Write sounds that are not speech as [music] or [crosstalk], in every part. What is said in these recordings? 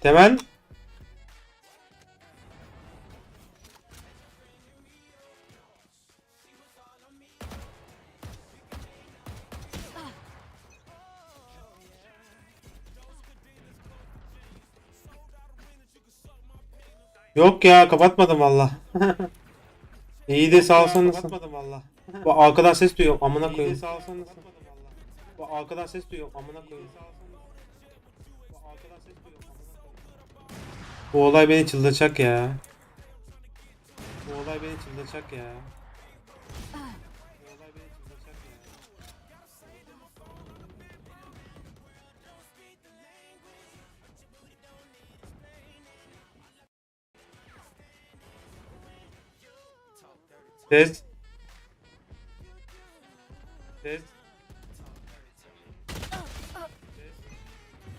Temel. Yok ya kapatmadım valla. [laughs] İyi de sağ olsun nasıl? Kapatmadım valla. Bu arkadan ses duyuyorum amına koyayım. sağ olsun nasıl? Bu arkadan ses duyuyorum amına koyayım. Bu arkadan ses koyayım. Bu olay beni çıldıracak ya. Bu olay beni çıldıracak ya. Ses. Ses.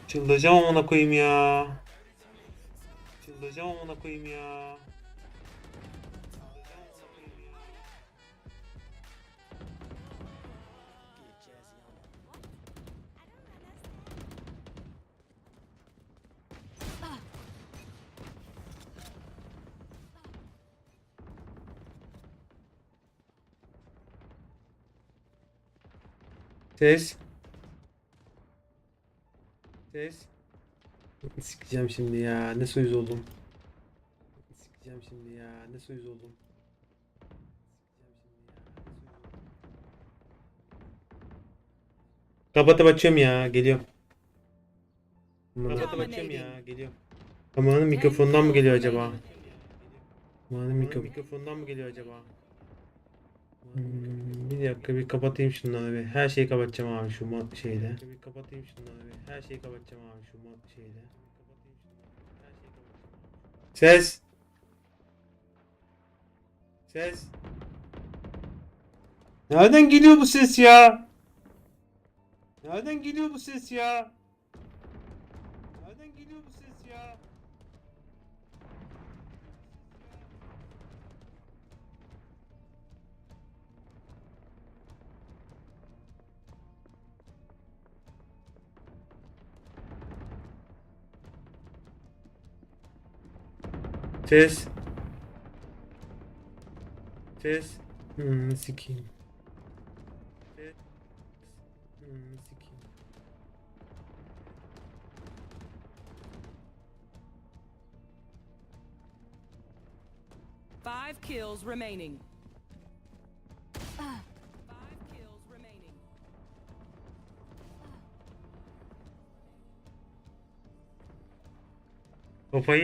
Çıldıracağım amına koyayım ya. Çıldıracağım amına koyayım ya. Ses. Ses. Sikeceğim şimdi ya. Ne soyuz oldum. Sikeceğim şimdi ya. Ne soyuz oldum. Kapatıp açıyorum ya. Geliyorum. Kapatıp açıyorum ya. Geliyorum. Kameranın mikrofonundan mı geliyor acaba? Kameranın mikro mikrofonundan mı geliyor acaba? Hmm, bir dakika bir kapatayım şunları bir. Her şeyi kapatacağım abi şu şeyde. Bir kapatayım şunları bir. Her şeyi kapatacağım abi şu şeyde. Ses. Ses. Nereden geliyor bu ses ya? Nereden geliyor bu ses ya? Ses. Ses. Hmm, sikeyim. Ses. Hmm, sikeyim. Five kills remaining. Five kills remaining. Kafayı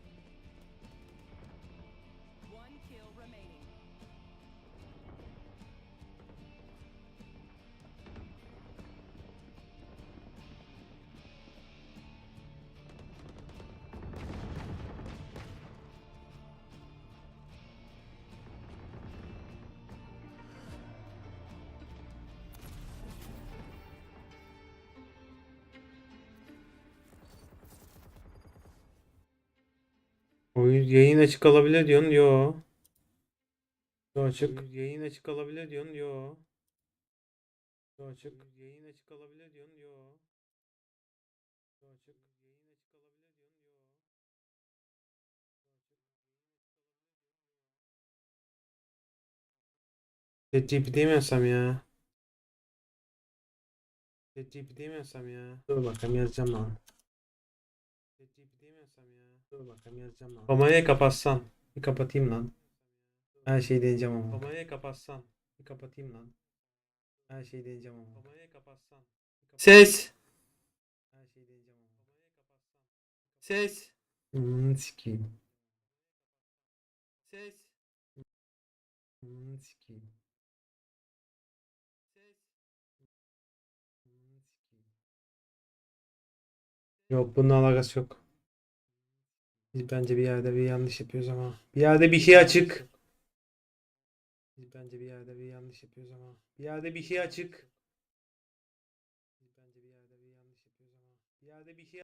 Oyun yayın açık alabilir diyorsun. Yo. Yo açık. Yayın açık alabilir diyorsun. Yo. Yo açık. Yayın açık alabilir diyorsun. Yo. Yo açık. Yayın açık alabilir diyorsun. Yo. ChatGPT'ye mi yazsam ya? ChatGPT'ye mi yazsam ya? Dur bakalım yazacağım lan. ChatGPT'ye mi yazsam ya? Dur bakalım yazacağım lan. Kamerayı kapatsan. Bir kapatayım lan. Her şeyi deneyeceğim ama. Kamerayı kapatsan. Bir kapatayım lan. Her şeyi deneyeceğim ama. Kamerayı kapatsan. Ses. Her şeyi deneyeceğim ama. Ses. Hmm, sikeyim. Ses. Hmm, sikeyim. Yok bunun alakası yok. Biz bence bir yerde bir yanlış yapıyoruz ama. Bir yerde bir şey açık. Biz bence bir yerde bir yanlış yapıyoruz ama. Bir yerde bir şey açık. Biz bence bir yerde bir yanlış yapıyoruz ama. Bir yerde bir şey